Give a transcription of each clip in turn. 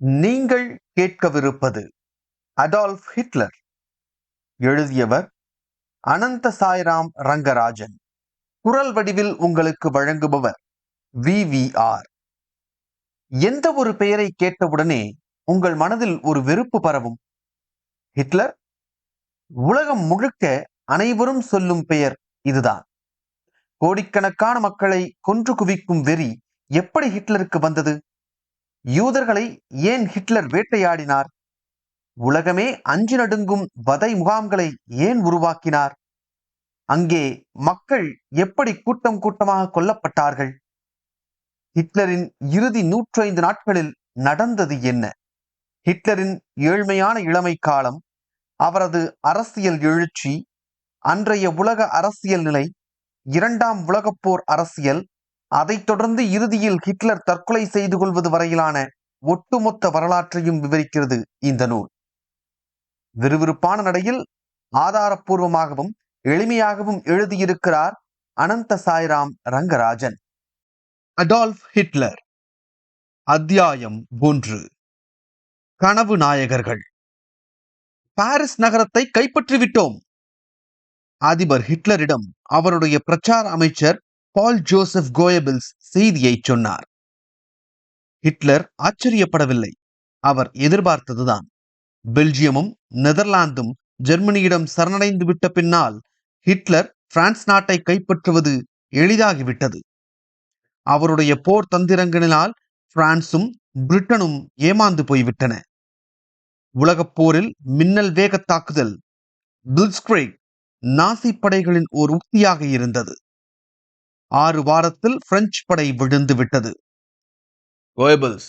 நீங்கள் கேட்கவிருப்பது Adolf Hitler. எழுதியவர் அனந்த சாய்ராம் ரங்கராஜன். குரல் வடிவில் உங்களுக்கு வழங்குபவர் வி. வி. ஆர். எந்த ஒரு பெயரை கேட்டவுடனே உங்கள் மனதில் ஒரு வெறுப்பு பரவும்? ஹிட்லர் உலகம் முழுக்க அனைவரும் சொல்லும் பெயர் இதுதான். கோடிக்கணக்கான மக்களை கொன்று குவிக்கும் வெறி எப்படி ஹிட்லருக்கு வந்தது? யூதர்களை ஏன் ஹிட்லர் வேட்டையாடினார்? உலகமே அஞ்சு நடுங்கும் வதை முகாம்களை ஏன் உருவாக்கினார்? அங்கே மக்கள் எப்படி கூட்டம் கூட்டமாக கொல்லப்பட்டார்கள்? ஹிட்லரின் இறுதி நூற்றைந்து நாட்களில் நடந்தது என்ன? ஹிட்லரின் ஏழ்மையான இளமை காலம் அவரது அரசியல் எழுச்சி அன்றைய உலக அரசியல் நிலை இரண்டாம் உலகப்போர் அரசியல் அதைத் தொடர்ந்து இறுதியில் ஹிட்லர் தற்கொலை செய்து கொள்வது வரையிலான ஒட்டுமொத்த வரலாற்றையும் விவரிக்கிறது இந்த நூல். விறுவிறுப்பான நடையில் ஆதாரப்பூர்வமாகவும் எளிமையாகவும் எழுதியிருக்கிறார் அனந்த சாய்ராம் ரங்கராஜன். Adolf Hitler. அத்தியாயம் ஒன்று. கனவு நாயகர்கள். பாரிஸ் நகரத்தை கைப்பற்றிவிட்டோம். அதிபர் ஹிட்லரிடம் அவருடைய பிரச்சார அமைச்சர் பால் ஜோசப் கோயபிள்ஸ் செய்தியை சொன்னார். ஹிட்லர் ஆச்சரியப்படவில்லை. அவர் எதிர்பார்த்ததுதான். பெல்ஜியமும் நெதர்லாந்தும் ஜெர்மனியிடம் சரணடைந்து விட்ட பின்னால் ஹிட்லர் பிரான்ஸ் நாட்டை கைப்பற்றுவது எளிதாகிவிட்டது. அவருடைய போர் தந்திரங்களினால் பிரான்சும் பிரிட்டனும் ஏமாந்து போய்விட்டன. உலகப் போரில் மின்னல் வேக தாக்குதல் பில்ஸ்கிரேக் நாசி படைகளின் ஒரு உக்தியாக இருந்தது. ஆறு வாரத்தில் பிரெஞ்சு படை விழுந்து விட்டது. கோயபிள்ஸ்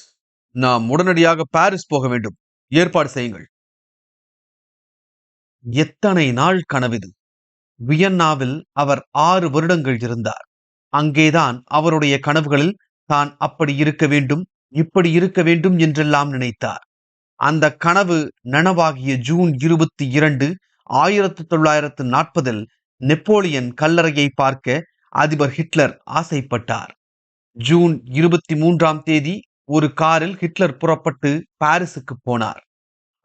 நாம் உடனடியாக பாரிஸ் போக வேண்டும். ஏற்பாடு செய்யுங்கள். எத்தனை நாள் கனவிது? வியன்னாவில் அவர் ஆறு வருடங்கள் இருந்தார். அங்கேதான் அவருடைய கனவுகளில் தான் அப்படி இருக்க வேண்டும் இப்படி இருக்க வேண்டும் என்றெல்லாம் நினைத்தார். அந்த கனவு நனவாகிய ஜூன் இருபத்தி இரண்டு ஆயிரத்தி தொள்ளாயிரத்து நாற்பதில் நெப்போலியன் கல்லறையை பார்க்க அதிபர் ஹிட்லர் ஆசைப்பட்டார். ஜூன் இருபத்தி மூன்றாம் தேதி ஒரு காரில் ஹிட்லர் புறப்பட்டு பாரிஸுக்கு போனார்.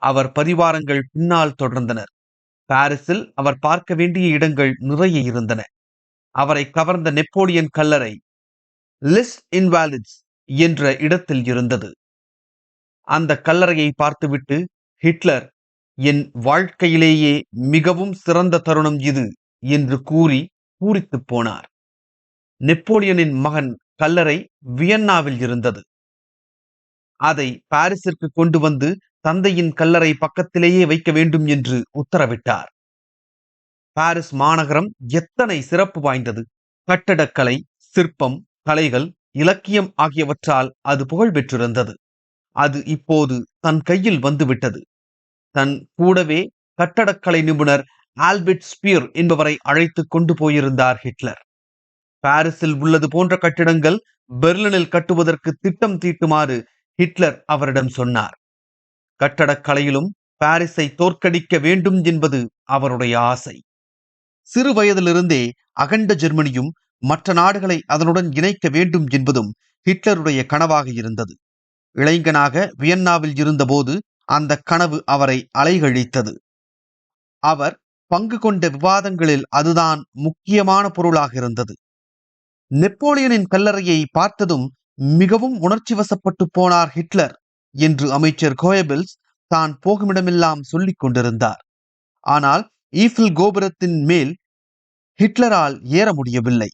அவர் பரிவாரங்கள் பின்னால் தொடர்ந்தனர். பாரிஸில் அவர் பார்க்க வேண்டிய இடங்கள் நிறைய இருந்தன. அவரை கவர்ந்த நெப்போலியன் கல்லறை லிஸ் இன்வாலிட்ஸ் என்ற இடத்தில் இருந்தது. அந்த கல்லறையை பார்த்துவிட்டு ஹிட்லர் என் வாழ்க்கையிலேயே மிகவும் சிறந்த தருணம் இது என்று கூறி பூரித்து போனார். நெப்போலியனின் மகன் கல்லறை வியன்னாவில் இருந்தது. அதை பாரிஸிற்கு கொண்டு வந்து தந்தையின் கல்லறை பக்கத்திலேயே வைக்க வேண்டும் என்று உத்தரவிட்டார். பாரிஸ் மாநகரம் எத்தனை சிறப்பு வாய்ந்தது. கட்டடக்கலை சிற்பம் கலைகள் இலக்கியம் ஆகியவற்றால் அது புகழ் பெற்றிருந்தது. அது இப்போது தன் கையில் வந்துவிட்டது. தன் கூடவே கட்டடக்கலை நிபுணர் ஆல்பர்ட் ஸ்பியர் என்பவரை அழைத்து கொண்டு போயிருந்தார் ஹிட்லர். பாரிஸில் உள்ளது போன்ற கட்டிடங்கள் பெர்லினில் கட்டுவதற்கு திட்டம் தீட்டுமாறு ஹிட்லர் அவரிடம் சொன்னார். கட்டடக்கலையிலும் பாரிஸை தோற்கடிக்க வேண்டும் என்பது அவருடைய ஆசை. சிறு வயதிலிருந்தே அகண்ட ஜெர்மனியும் மற்ற நாடுகளை அதனுடன் இணைக்க வேண்டும் என்பதும் ஹிட்லருடைய கனவாக இருந்தது. இளைஞனாக வியன்னாவில் இருந்தபோது அந்த கனவு அவரை அலைகழித்தது. அவர் பங்கு கொண்ட விவாதங்களில் அதுதான் முக்கியமான பொருளாக இருந்தது. நெப்போலியனின் கல்லறையை பார்த்ததும் மிகவும் உணர்ச்சி வசப்பட்டு போனார் ஹிட்லர் என்று அமைச்சர் கோயபில்ஸ் தான் போகுமிடமெல்லாம் சொல்லிக் கொண்டிருந்தார். ஆனால் ஈஃபில் கோபுரத்தின் மேல் ஹிட்லரால் ஏற முடியவில்லை.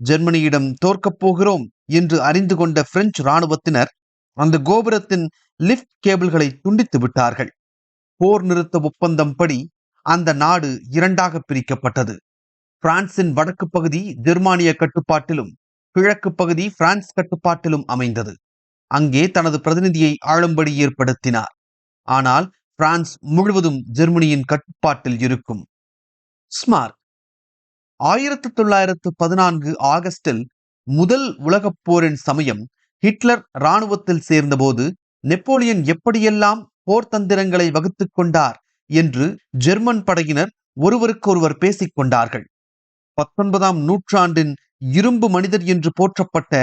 ஜெர்மனியிடம் தோற்கப் போகிறோம் என்று அறிந்து கொண்ட பிரெஞ்சு இராணுவத்தினர் அந்த கோபுரத்தின் லிப்ட் கேபிள்களை துண்டித்து விட்டார்கள். போர் நிறுத்த ஒப்பந்தம் படி அந்த நாடு இரண்டாக பிரிக்கப்பட்டது. பிரான்சின் வடக்கு பகுதி ஜெர்மானிய கட்டுப்பாட்டிலும் கிழக்கு பகுதி பிரான்ஸ் கட்டுப்பாட்டிலும் அமைந்தது. அங்கே தனது பிரதிநிதியை ஆளும்படி ஏற்படுத்தினார். ஆனால் பிரான்ஸ் முழுவதும் ஜெர்மனியின் கட்டுப்பாட்டில் இருக்கும். ஸ்மார்க் ஆயிரத்தி தொள்ளாயிரத்து பதினான்கு ஆகஸ்டில் முதல் உலகப் போரின் சமயம் ஹிட்லர் இராணுவத்தில் சேர்ந்தபோது நெப்போலியன் எப்படியெல்லாம் போர் தந்திரங்களை வகுத்துக் கொண்டார் என்று ஜெர்மன் படையினர் ஒருவருக்கொருவர் பேசிக் கொண்டார்கள். பத்தொன்பதாம் நூற்றாண்டின் இரும்பு மனிதர் என்று போற்றப்பட்ட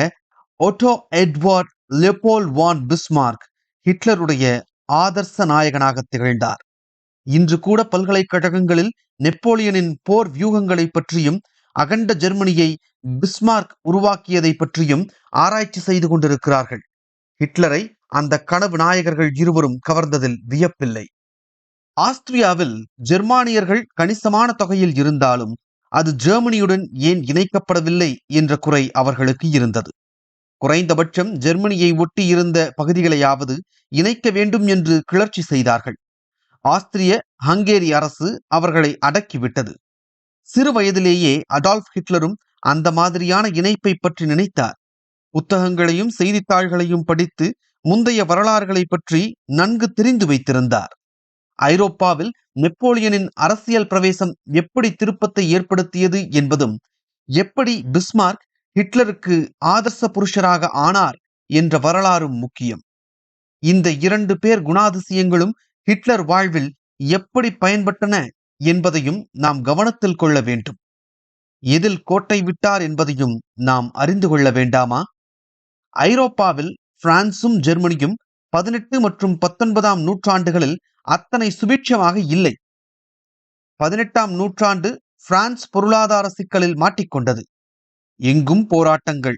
ஒட்டோ எட்வர்ட் லெப்போல் வான் பிஸ்மார்க் ஹிட்லருடைய ஆதர்ச நாயகனாக திகழ்ந்தார். இன்று கூட பல்கலைக்கழகங்களில் நெப்போலியனின் போர் வியூகங்களை பற்றியும் அகண்ட ஜெர்மனியை பிஸ்மார்க் உருவாக்கியதை பற்றியும் ஆராய்ச்சி செய்து கொண்டிருக்கிறார்கள். ஹிட்லரை அந்த கனவு நாயகர்கள் இருவரும் கவர்ந்ததில் வியப்பில்லை. ஆஸ்திரியாவில் ஜெர்மானியர்கள் கணிசமான தொகையில் இருந்தாலும் அது ஜெர்மனியுடன் ஏன் இணைக்கப்படவில்லை என்ற குறை அவர்களுக்கு இருந்தது. குறைந்தபட்சம் ஜெர்மனியை ஒட்டி இருந்த பகுதிகளையாவது இணைக்க வேண்டும் என்று கிளர்ச்சி செய்தார்கள். ஆஸ்திரிய ஹங்கேரி அரசு அவர்களை அடக்கிவிட்டது. சிறு வயதிலேயே அடால்ஃப் ஹிட்லரும் அந்த மாதிரியான இணைப்பை பற்றி நினைத்தார். புத்தகங்களையும் செய்தித்தாள்களையும் படித்து முந்தைய வரலாறுகளை பற்றி நன்கு தெரிந்து வைத்திருந்தார். ஐரோப்பாவில் நெப்போலியனின் அரசியல் பிரவேசம் எப்படி திருப்பத்தை ஏற்படுத்தியது என்பதும் எப்படி பிஸ்மார்க் ஹிட்லருக்கு ஆதர்ச புருஷராக ஆனார் என்ற வரலாறும் முக்கியம். இந்த இரண்டு பேர் குணாதிசயங்களும் ஹிட்லர் வாழ்வில் எப்படி பயன்பட்டன என்பதையும் நாம் கவனத்தில் கொள்ள வேண்டும். எதில் கோட்டை விட்டார் என்பதையும் நாம் அறிந்து கொள்ள வேண்டாமா? ஐரோப்பாவில் பிரான்சும் ஜெர்மனியும் பதினெட்டு மற்றும் பத்தொன்பதாம் நூற்றாண்டுகளில் அத்தனை சுபிட்சமாக இல்லை. பதினெட்டாம் நூற்றாண்டு பிரான்ஸ் பொருளாதார சிக்கலில் மாட்டிக்கொண்டது. எங்கும் போராட்டங்கள்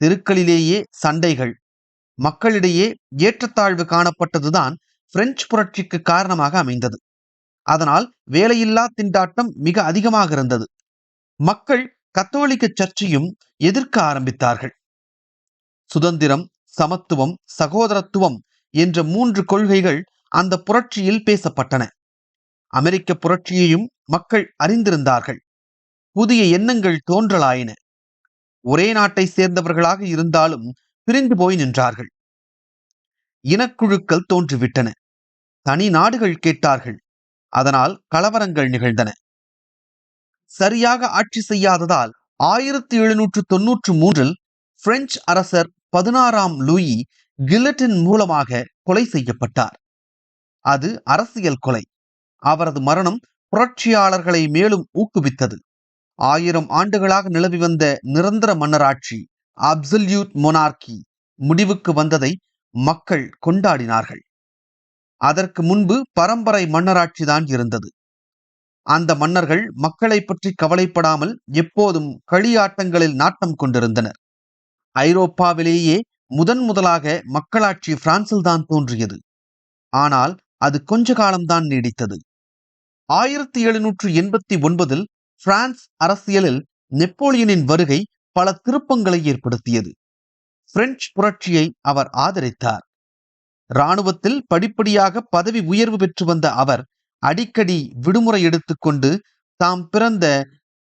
தெருக்களிலேயே சண்டைகள் மக்களிடையே ஏற்றத்தாழ்வு காணப்பட்டதுதான் பிரெஞ்சு புரட்சிக்கு காரணமாக அமைந்தது. அதனால் வேலையில்லா திண்டாட்டம் மிக அதிகமாக இருந்தது. மக்கள் கத்தோலிக்க சர்ச்சையும் எதிர்க்க ஆரம்பித்தார்கள். சுதந்திரம் சமத்துவம் சகோதரத்துவம் என்ற மூன்று கொள்கைகள் அந்த புரட்சியில் பேசப்பட்டன. அமெரிக்க புரட்சியையும் மக்கள் அறிந்திருந்தார்கள். புதிய எண்ணங்கள் தோன்றலாயின. ஒரே நாட்டை சேர்ந்தவர்களாக இருந்தாலும் பிரிந்து போய் நின்றார்கள். இனக்குழுக்கள் தோன்றிவிட்டன. தனி நாடுகள் கேட்டார்கள். அதனால் கலவரங்கள் நிகழ்ந்தன. சரியாக ஆட்சி செய்யாததால் ஆயிரத்தி எழுநூற்று தொன்னூற்று மூன்றில் பிரெஞ்சு அரசர் பதினாறாம் லூயி கில்லட்டின் மூலமாக கொலை செய்யப்பட்டார். அது அரசியல் கொலை. அவரது மரணம் புரட்சியாளர்களை மேலும் ஊக்குவித்தது. ஆயிரம் ஆண்டுகளாக நிலவி வந்த நிரந்தர மன்னராட்சி அப்சல்யூட் மொனார்கி முடிவுக்கு வந்ததை மக்கள் கொண்டாடினார்கள். அதற்கு முன்பு பரம்பரை மன்னராட்சிதான் இருந்தது. அந்த மன்னர்கள் மக்களை பற்றி கவலைப்படாமல் எப்போதும் களியாட்டங்களில் நாட்டம் கொண்டிருந்தனர். ஐரோப்பாவிலேயே முதன் முதலாக மக்களாட்சி பிரான்சில் தான் தோன்றியது. ஆனால் அது கொஞ்ச காலம்தான் நீடித்தது. ஆயிரத்தி எழுநூற்று எண்பத்தி ஒன்பதில் பிரான்ஸ் அரசியலில் நெப்போலியனின் வருகை பல திருப்பங்களை ஏற்படுத்தியது. பிரெஞ்சு புரட்சியை அவர் ஆதரித்தார். இராணுவத்தில் படிப்படியாக பதவி உயர்வு பெற்று வந்த அவர் அடிக்கடி விடுமுறை எடுத்துக்கொண்டு தாம் பிறந்த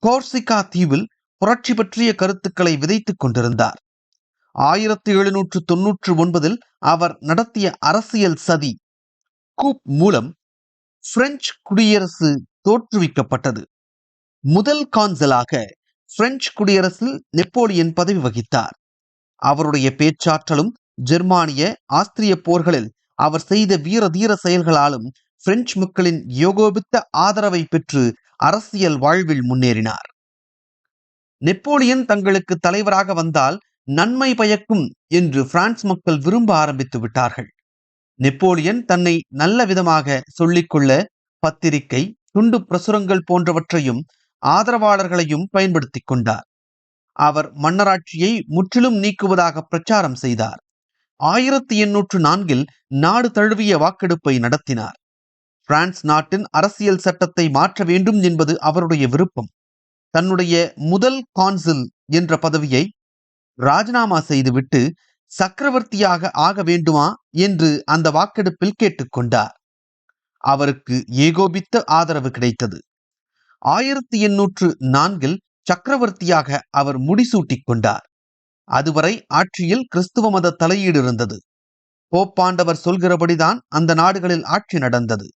கோர்சிகா தீவில் புரட்சி பற்றிய கருத்துக்களை விதைத்துக் கொண்டிருந்தார். ஆயிரத்தி எழுநூற்று தொன்னூற்று ஒன்பதில் அவர் நடத்திய அரசியல் சதி கூப் மூலம் பிரெஞ்சு குடியரசு தோற்றுவிக்கப்பட்டது. முதல் கான்சலாக பிரெஞ்சு குடியரசில் நெப்போலியன் பதவி வகித்தார். அவருடைய பேச்சாற்றலும் ஜெர்மானிய ஆஸ்திரிய போர்களில் அவர் செய்த வீர தீர செயல்களாலும் பிரெஞ்சு மக்களின் யோகோபித்த ஆதரவை பெற்று அரசியல் வாழ்வில் முன்னேறினார். நெப்போலியன் தங்களுக்கு தலைவராக வந்தால் நன்மை பயக்கும் என்று பிரான்ஸ் மக்கள் விரும்ப ஆரம்பித்து விட்டார்கள். நெப்போலியன் தன்னை நல்ல விதமாக சொல்லிக்கொள்ள பத்திரிகை துண்டு பிரசுரங்கள் போன்றவற்றையும் ஆதரவாளர்களையும் பயன்படுத்தி கொண்டார். அவர் மன்னராட்சியை முற்றிலும் நீக்குவதாக பிரச்சாரம் செய்தார். ஆயிரத்தி எண்ணூற்று நான்கில் நாடு தழுவிய வாக்கெடுப்பை நடத்தினார். பிரான்ஸ் நாட்டின் அரசியல் சட்டத்தை மாற்ற வேண்டும் என்பது அவருடைய விருப்பம். தன்னுடைய முதல் கான்சில் என்ற பதவியை ராஜினாமா செய்துவிட்டு சக்கரவர்த்தியாக ஆக வேண்டுமா என்று அந்த வாக்கெடுப்பில் கேட்டுக்கொண்டார். அவருக்கு ஏகோபித்த ஆதரவு கிடைத்தது. ஆயிரத்தி எண்ணூற்று நான்கில் சக்கரவர்த்தியாக அவர் முடிசூட்டிக் கொண்டார் அதுவரை ஆட்சியில் கிறிஸ்துவ மத தலையீடு இருந்தது போப்பாண்டவர் சொல்கிறபடிதான் அந்த நாடுகளில் ஆட்சி நடந்தது.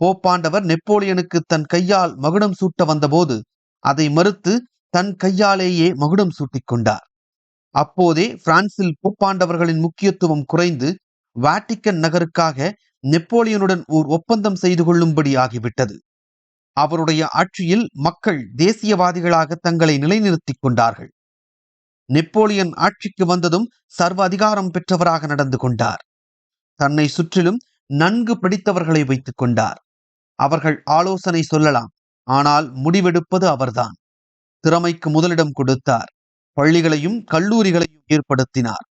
போப்பாண்டவர் நெப்போலியனுக்கு தன் கையால் மகுடம் சூட்ட வந்தபோது அதை மறுத்து தன் கையாலேயே மகுடம் சூட்டிக் கொண்டார் அப்போதே பிரான்சில் போப்பாண்டவர்களின் முக்கியத்துவம் குறைந்து வாட்டிக்கன் நகருக்காக நெப்போலியனுடன் ஓர் ஒப்பந்தம் செய்து கொள்ளும்படி ஆகிவிட்டது. அவருடைய ஆட்சியில் மக்கள் தேசியவாதிகளாக தங்களை நிலைநிறுத்திக் கொண்டார்கள். நெப்போலியன் ஆட்சிக்கு வந்ததும் சர்வ அதிகாரம் பெற்றவராக நடந்து கொண்டார். தன்னை சுற்றிலும் நன்கு படித்தவர்களை வைத்துக் கொண்டார். அவர்கள் ஆலோசனை சொல்லலாம் ஆனால் முடிவெடுப்பது அவர்தான். திறமைக்கு முதலிடம் கொடுத்தார். பள்ளிகளையும் கல்லூரிகளையும் ஏற்படுத்தினார்.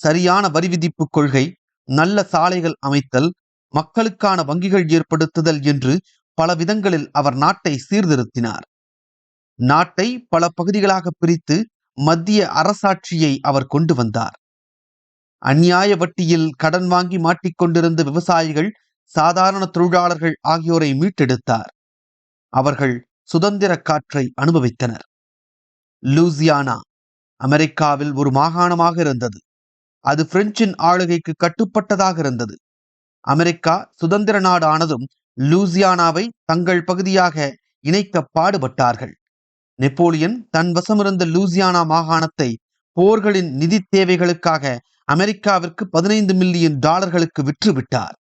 சரியான வரி விதிப்பு கொள்கை நல்ல சாலைகள் அமைத்தல் மக்களுக்கான வங்கிகள் ஏற்படுத்துதல் என்று பல விதங்களில் அவர் நாட்டை சீர்திருத்தினார். நாட்டை பல பகுதிகளாக பிரித்து மத்திய அரசாட்சியை அவர் கொண்டு வந்தார். அந்நியாய வட்டியில் கடன் வாங்கி மாட்டிக்கொண்டிருந்த விவசாயிகள் சாதாரண தொழிலாளர்கள் ஆகியோரை மீட்டெடுத்தார். அவர்கள் சுதந்திர காற்றை அனுபவித்தனர். லூசியானா அமெரிக்காவில் ஒரு மாகாணமாக இருந்தது. அது பிரெஞ்சின் ஆளுகைக்கு கட்டுப்பட்டதாக இருந்தது. அமெரிக்கா சுதந்திர நாடு ஆனதும் லூசியானாவை தங்கள் பகுதியாக இணைக்க பாடுபட்டார்கள். நெப்போலியன் தன் வசமிருந்த லூசியானா மாகாணத்தை போர்களின் நிதி தேவைகளுக்காக அமெரிக்காவிற்கு பதினைந்து மில்லியன் டாலர்களுக்கு விற்றுவிட்டார்.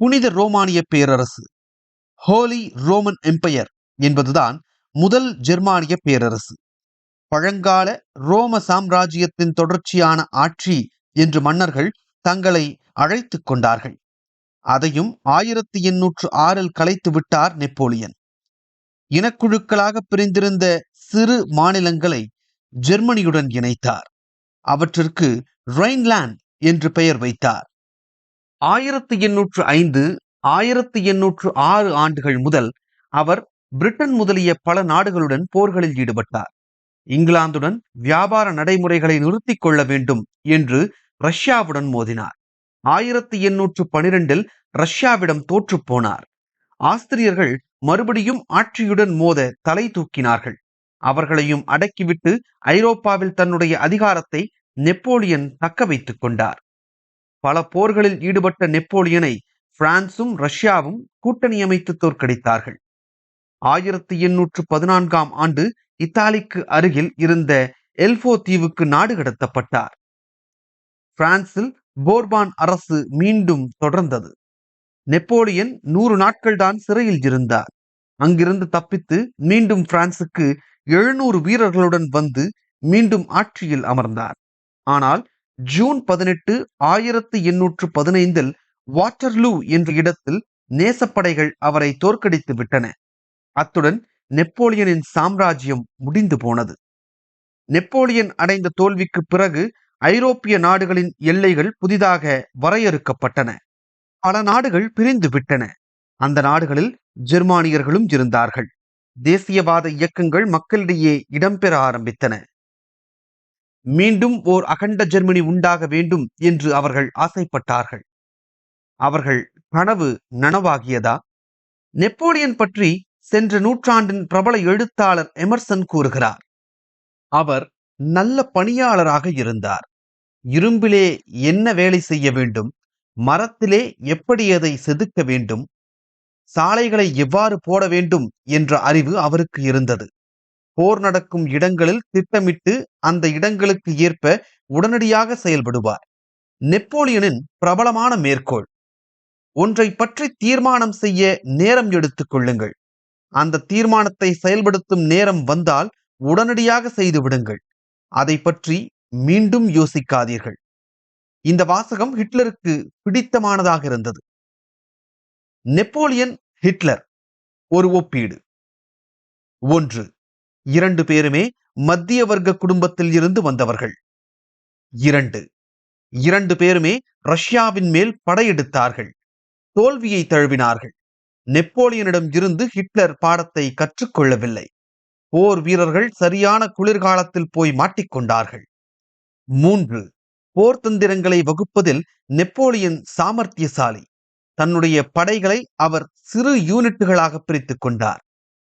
புனித ரோமானிய பேரரசு. ஹோலி ரோமன் எம்பையர் என்பதுதான் முதல் ஜெர்மானிய பேரரசு. பழங்கால ரோம சாம்ராஜ்யத்தின் தொடர்ச்சியான ஆட்சி என்று மன்னர்கள் தங்களை அழைத்துக் கொண்டார்கள். அதையும் ஆயிரத்தி எண்ணூற்று ஆறில் கலைத்து விட்டார் நெப்போலியன். இனக்குழுக்களாக பிரிந்திருந்த சிறு மாநிலங்களை ஜெர்மனியுடன் இணைத்தார். அவற்றிற்கு ரைன்லாண்ட் என்று பெயர் வைத்தார். ஆயிரத்தி எண்ணூற்று ஐந்து ஆயிரத்தி எண்ணூற்று ஆறு ஆண்டுகள் முதல் அவர் பிரிட்டன் முதலிய பல நாடுகளுடன் போர்களில் ஈடுபட்டார். இங்கிலாந்துடன் வியாபார நடைமுறைகளை நிறுத்திக் கொள்ள வேண்டும் என்று ரஷ்யாவுடன் மோதினார். ஆயிரத்தி எண்ணூற்று பனிரெண்டில் ரஷ்யாவிடம் தோற்றுப்போனார் ஆஸ்திரியர்கள் மறுபடியும் ஆட்சியுடன் மோத தலை தூக்கினார்கள். அவர்களையும் அடக்கிவிட்டு ஐரோப்பாவில் தன்னுடைய அதிகாரத்தை நெப்போலியன் தக்க வைத்துக் கொண்டார். பல போர்களில் ஈடுபட்ட நெப்போலியனை பிரான்சும் ரஷ்யாவும் கூட்டணி அமைத்து தோற்கடித்தார்கள். ஆயிரத்தி எண்ணூற்று பதினான்காம் ஆண்டு இத்தாலிக்கு அருகில் இருந்த எல்போ தீவுக்கு நாடு கடத்தப்பட்டார். பிரான்சில் போர்பான் அரசு மீண்டும் தொடர்ந்தது. நெப்போலியன் நூறு நாட்கள் தான் சிறையில் இருந்தார். அங்கிருந்து தப்பித்து மீண்டும் பிரான்சுக்கு எழுநூறு வீரர்களுடன் வந்து மீண்டும் ஆட்சியில் அமர்ந்தார். ஆனால் ஜூன் பதினெட்டு ஆயிரத்தி எண்ணூற்று பதினைந்தில் வாட்டர்லூ என்ற இடத்தில் நேசப்படைகள் அவரை தோற்கடித்து விட்டன. அத்துடன் நெப்போலியனின் சாம்ராஜ்யம் முடிந்து போனது. நெப்போலியன் அடைந்த தோல்விக்கு பிறகு ஐரோப்பிய நாடுகளின் எல்லைகள் புதிதாக வரையறுக்கப்பட்டன. பல நாடுகள் பிரிந்து விட்டன. அந்த நாடுகளில் ஜெர்மானியர்களும் இருந்தார்கள். தேசியவாத இயக்கங்கள் மக்களிடையே இடம்பெற ஆரம்பித்தன. மீண்டும் ஓர் அகண்ட ஜெர்மனி உண்டாக வேண்டும் என்று அவர்கள் ஆசைப்பட்டார்கள். அவர்கள் கனவு நனவாகியதா? நெப்போலியன் பற்றி சென்ற நூற்றாண்டின் பிரபல எழுத்தாளர் எமர்சன் கூறுகிறார் அவர் நல்ல பணியாளராக இருந்தார். இரும்பிலே என்ன வேலை செய்ய வேண்டும்? மரத்திலே எப்படி அதை செதுக்க வேண்டும்? சாலைகளை எவ்வாறு போட வேண்டும்? என்ற அறிவு அவருக்கு இருந்தது. போர் நடக்கும் இடங்களில் திட்டமிட்டு அந்த இடங்களுக்கு ஏற்ப உடனடியாக செயல்படுவார். நெப்போலியனின் பிரபலமான மேற்கோள் ஒன்றை பற்றி தீர்மானம் செய்ய நேரம் எடுத்துக் கொள்ளுங்கள். அந்த தீர்மானத்தை செயல்படுத்தும் நேரம் வந்தால் உடனடியாக செய்து விடுங்கள். அதை பற்றி மீண்டும் யோசிக்காதீர்கள். இந்த வாசகம் ஹிட்லருக்கு பிடித்தமானதாக இருந்தது. நெப்போலியன் ஹிட்லர் ஒரு ஒப்பீடு. ஒன்று இரண்டு பேருமே மத்திய வர்க்க குடும்பத்தில் இருந்து வந்தவர்கள். இரண்டு இரண்டு பேருமே ரஷ்யாவின் மேல் படையெடுத்தார்கள். தோல்வியை தழுவினார்கள். நெப்போலியனிடம் இருந்து ஹிட்லர் பாடத்தை கற்றுக்கொள்ளவில்லை. போர் வீரர்கள் சரியான குளிர்காலத்தில் போய் மாட்டிக்கொண்டார்கள். மூன்று போர் தந்திரங்களை வகுப்பதில் நெப்போலியன் சாமர்த்தியசாலி. தன்னுடைய படைகளை அவர் சிறு யூனிட்டுகளாக பிரித்துக் கொண்டார்.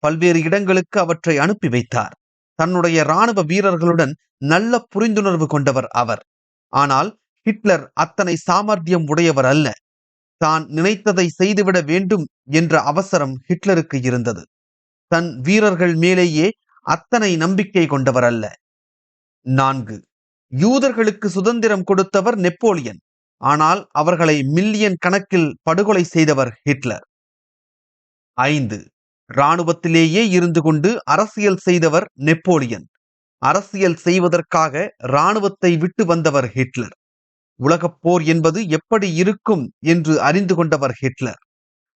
பல்வேறு இடங்களுக்கு அவற்றை அனுப்பி வைத்தார். தன்னுடைய இராணுவ வீரர்களுடன் நல்ல புரிந்துணர்வு கொண்டவர் அவர். ஆனால் ஹிட்லர் அத்தனை சாமர்த்தியம் உடையவர் அல்ல. தான் நினைத்ததை செய்துவிட வேண்டும் என்ற அவசரம் ஹிட்லருக்கு இருந்தது. தன் வீரர்கள் மேலேயே அத்தனை நம்பிக்கை கொண்டவர் அல்ல நான்கு. யூதர்களுக்கு சுதந்திரம் கொடுத்தவர் நெப்போலியன். ஆனால் அவர்களை மில்லியன் கணக்கில் படுகொலை செய்தவர் ஹிட்லர். ஐந்து. இராணுவத்திலேயே இருந்து கொண்டு அரசியல் செய்தவர் நெப்போலியன். அரசியல் செய்வதற்காக இராணுவத்தை விட்டு வந்தவர் ஹிட்லர். உலகப் போர் என்பது எப்படி இருக்கும் என்று அறிந்து கொண்டவர் ஹிட்லர்.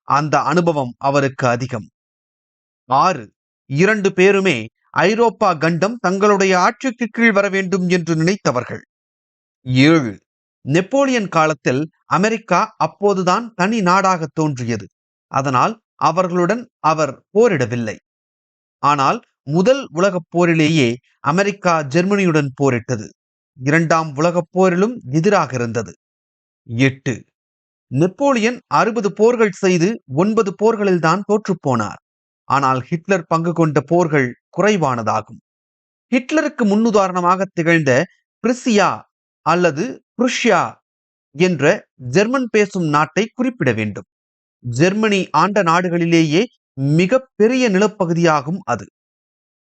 அந்த அனுபவம் அவருக்கு அதிகம். ஆறு இரண்டு பேருமே ஐரோப்பா கண்டம் தங்களுடைய ஆட்சிக்கு கீழ் வர வேண்டும் என்று நினைத்தவர்கள். ஏழு நெப்போலியன் காலத்தில் அமெரிக்கா அப்போதுதான் தனி நாடாக தோன்றியது. அதனால் அவர்களுடன் அவர் போரிடவில்லை. ஆனால் முதல் உலகப் போரிலேயே அமெரிக்கா ஜெர்மனியுடன் போரிட்டது. இரண்டாம் உலகப் போரிலும் எதிராக இருந்தது எட்டு. நெப்போலியன் அறுபது போர்கள் செய்து ஒன்பது போர்களில் தான் தோற்றுப்போனார் ஆனால் ஹிட்லர் பங்கு கொண்ட போர்கள் குறைவானதாகும். ஹிட்லருக்கு முன்னுதாரணமாக திகழ்ந்த பிரிசியா அல்லது புருஷியா என்ற ஜெர்மன் பேசும் நாட்டை குறிப்பிட வேண்டும். ஜெர்மனி ஆண்ட நாடுகளிலேயே மிக பெரிய நிலப்பகுதியாகும் அது.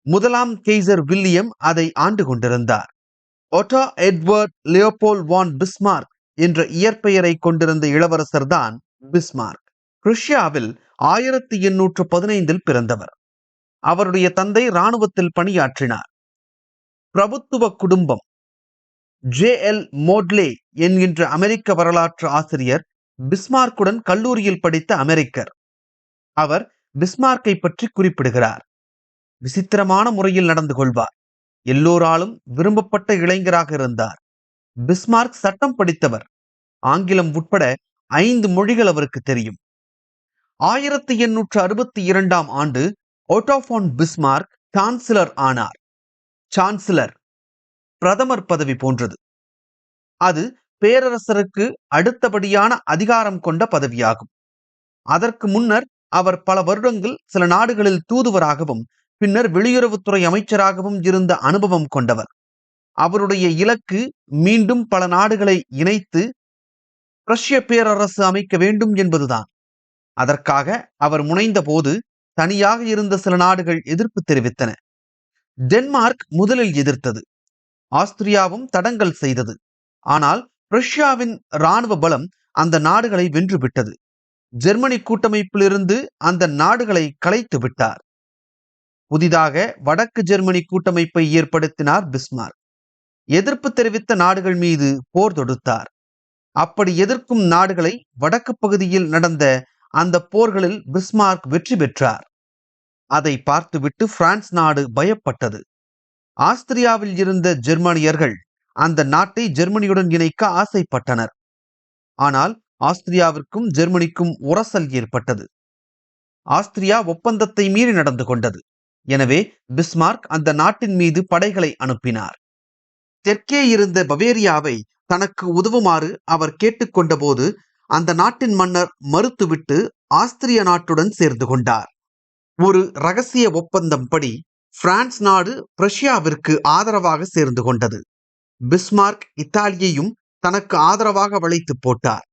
முதலாம் கெய்சர் வில்லியம் அதை ஆண்டு கொண்டிருந்தார். ஒட்டா எட்வர்ட் லியோபோல் வான் பிஸ்மார்க் என்ற இயற்பெயரை கொண்டிருந்த இளவரசர் தான் பிஸ்மார்க். ருஷ்யாவில் ஆயிரத்தி எண்ணூற்று பதினைந்தில் பிறந்தவர். அவருடைய தந்தை இராணுவத்தில் பணியாற்றினார். பிரபுத்துவ குடும்பம். ஜே எல் மோட்லே என்கின்ற அமெரிக்க வரலாற்று ஆசிரியர் பிஸ்மார்க்குடன் கல்லூரியில் படித்த அமெரிக்கர். அவர் பிஸ்மார்க்கை பற்றி குறிப்பிடுகிறார். விசித்திரமான முறையில் நடந்து கொள்வார். எல்லோராலும் விரும்பப்பட்ட இளைஞராக இருந்தார். பிஸ்மார்க் சட்டம் படித்தவர். ஆங்கிலம் உட்பட ஐந்து மொழிகள் அவருக்கு தெரியும். ஆயிரத்தி எண்ணூற்று அறுபத்தி இரண்டாம் ஆண்டு ஓட்டோஃபான் பிஸ்மார்க் சான்சலர் ஆனார். சான்சலர் பிரதமர் பதவி போன்றது. அது பேரரசருக்கு அடுத்தபடியான அதிகாரம் கொண்ட பதவியாகும். அதற்கு முன்னர் அவர் பல வருடங்கள் சில நாடுகளில் தூதுவராகவும் பின்னர் வெளியுறவுத்துறை அமைச்சராகவும் இருந்த அனுபவம் கொண்டவர். அவருடைய இலக்கு மீண்டும் பல நாடுகளை இணைத்து ரஷ்ய பேரரசு அமைக்க வேண்டும் என்பதுதான். அதற்காக அவர் முனைந்த போது தனியாக இருந்த சில நாடுகள் எதிர்ப்பு தெரிவித்தன. டென்மார்க் முதலில் எதிர்த்தது. ஆஸ்திரியாவும் தடங்கல் செய்தது. ஆனால் ரஷ்யாவின் இராணுவ பலம் அந்த நாடுகளை வென்றுவிட்டது ஜெர்மனி கூட்டமைப்பிலிருந்து அந்த நாடுகளை கலைத்து விட்டார். புதிதாக வடக்கு ஜெர்மனி கூட்டமைப்பை ஏற்படுத்தினார் பிஸ்மார்க் எதிர்ப்பு தெரிவித்த நாடுகள் மீது போர் தொடுத்தார். அப்படி எதிர்க்கும் நாடுகளை வடக்கு பகுதியில் நடந்த அந்த போர்களில் பிஸ்மார்க் வெற்றி பெற்றார். அதை பார்த்துவிட்டு பிரான்ஸ் நாடு பயப்பட்டது. ஆஸ்திரியாவில் இருந்த ஜெர்மானியர்கள் அந்த நாட்டை ஜெர்மனியுடன் இணைக்க ஆசைப்பட்டனர். ஆனால் ஆஸ்திரியாவிற்கும் ஜெர்மனிக்கும் உரசல் ஏற்பட்டது. ஆஸ்திரியா ஒப்பந்தத்தை மீறி நடந்து கொண்டது. எனவே பிஸ்மார்க் அந்த நாட்டின் மீது படைகளை அனுப்பினார். தெற்கே இருந்த பவேரியாவை தனக்கு உதவுமாறு அவர் கேட்டுக்கொண்டபோது அந்த நாட்டின் மன்னர் மறுத்துவிட்டு ஆஸ்திரிய நாட்டுடன் சேர்ந்து கொண்டார். ஒரு ரகசிய ஒப்பந்தம் படி பிரான்ஸ் நாடு பிரஷ்யாவிற்கு ஆதரவாக சேர்ந்து கொண்டது. பிஸ்மார்க் இத்தாலியையும் தனக்கு ஆதரவாக வளைத்து போட்டார்.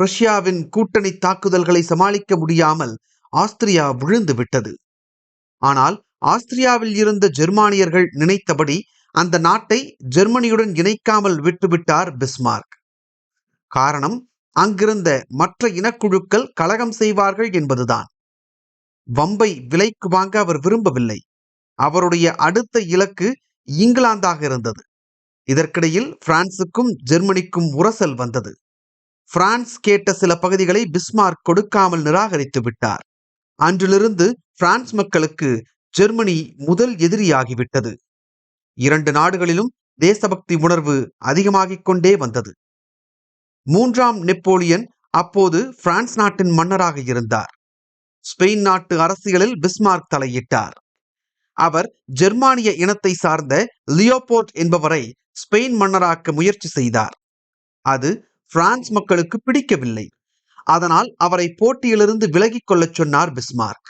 ரஷ்யாவின் கூட்டணி தாக்குதல்களை சமாளிக்க முடியாமல் ஆஸ்திரியா விழுந்து விட்டது ஆனால் ஆஸ்திரியாவில் இருந்த ஜெர்மானியர்கள் நினைத்தபடி அந்த நாட்டை ஜெர்மனியுடன் இணைக்காமல் விட்டுவிட்டார் பிஸ்மார்க். காரணம் அங்கிருந்த மற்ற இனக்குழுக்கள் கலகம் செய்வார்கள் என்பதுதான். வம்பை விலைக்கு வாங்க அவர் விரும்பவில்லை. அவருடைய அடுத்த இலக்கு இங்கிலாந்தாக இருந்தது. இதற்கிடையில் பிரான்சுக்கும் ஜெர்மனிக்கும் உரசல் வந்தது. பிரான்ஸ் கேட்ட சில பகுதிகளை பிஸ்மார்க் கொடுக்காமல் நிராகரித்து விட்டார். அன்றிலிருந்து பிரான்ஸ் மக்களுக்கு ஜெர்மனி முதல் எதிரியாகிவிட்டது. இரண்டு நாடுகளிலும் தேசபக்தி உணர்வு அதிகமாகிக் கொண்டே வந்தது. மூன்றாம் நெப்போலியன் அப்போது பிரான்ஸ் நாட்டின் மன்னராக இருந்தார். ஸ்பெயின் நாட்டு அரசியலில் பிஸ்மார்க் தலையிட்டார். அவர் ஜெர்மானிய இனத்தை சார்ந்த லியோபோர்ட் என்பவரை ஸ்பெயின் மன்னராக்க முயற்சி செய்தார். அது பிரான்ஸ் மக்களுக்கு பிடிக்கவில்லை. அதனால் அவரை போட்டியிலிருந்து விலகிக் கொள்ளச் சொன்னார் பிஸ்மார்க்.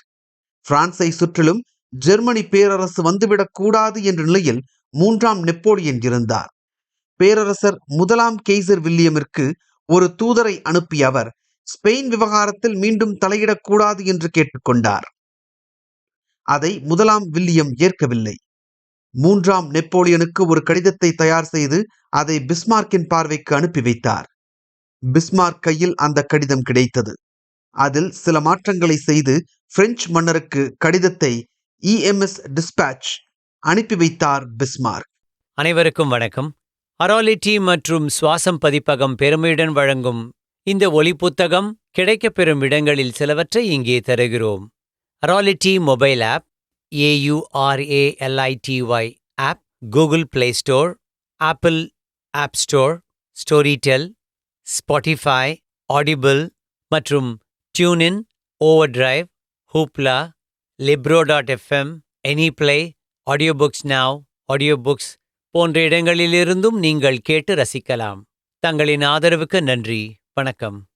பிரான்சை சுற்றிலும் ஜெர்மனி பேரரசு வந்துவிடக் கூடாது என்ற நிலையில் மூன்றாம் நெப்போலியன் இருந்தார். பேரரசர் முதலாம் கெய்சர் வில்லியமிற்கு ஒரு தூதரை அனுப்பிய அவர் ஸ்பெயின் விவகாரத்தில் மீண்டும் தலையிடக்கூடாது என்று கேட்டுக்கொண்டார் அதை முதலாம் வில்லியம் ஏற்கவில்லை. மூன்றாம் நெப்போலியனுக்கு ஒரு கடிதத்தை தயார் செய்து அதை பிஸ்மார்க்கின் பார்வைக்கு அனுப்பி வைத்தார். பிஸ்மார்க் கையில் அந்த கடிதம் கிடைத்தது. அதில் சில மாற்றங்களை செய்து பிரெஞ்சு மன்னருக்கு கடிதத்தை இஎம்எஸ் டிஸ்பேட்ச் அனுப்பி வைத்தார் பிஸ்மார்க். அனைவருக்கும் வணக்கம். அராலிட்டி மற்றும் சுவாசம் பதிப்பகம் பெருமையுடன் வழங்கும் இந்த ஒலி புத்தகம் கிடைக்கப்பெறும் இடங்களில் சிலவற்றை இங்கே தருகிறோம். அராலிட்டி mobile app AURALITY app Google play store apple app store story del Spotify audible மற்றும் டியூனின் over drive ஹூப்லா லிப்ரோ dot FM any play audio books நாவ் ஆடியோ புக்ஸ் போன்ற இடங்களிலிருந்தும் நீங்கள் கேட்டு ரசிக்கலாம். தங்களின் ஆதரவுக்கு நன்றி. வணக்கம்.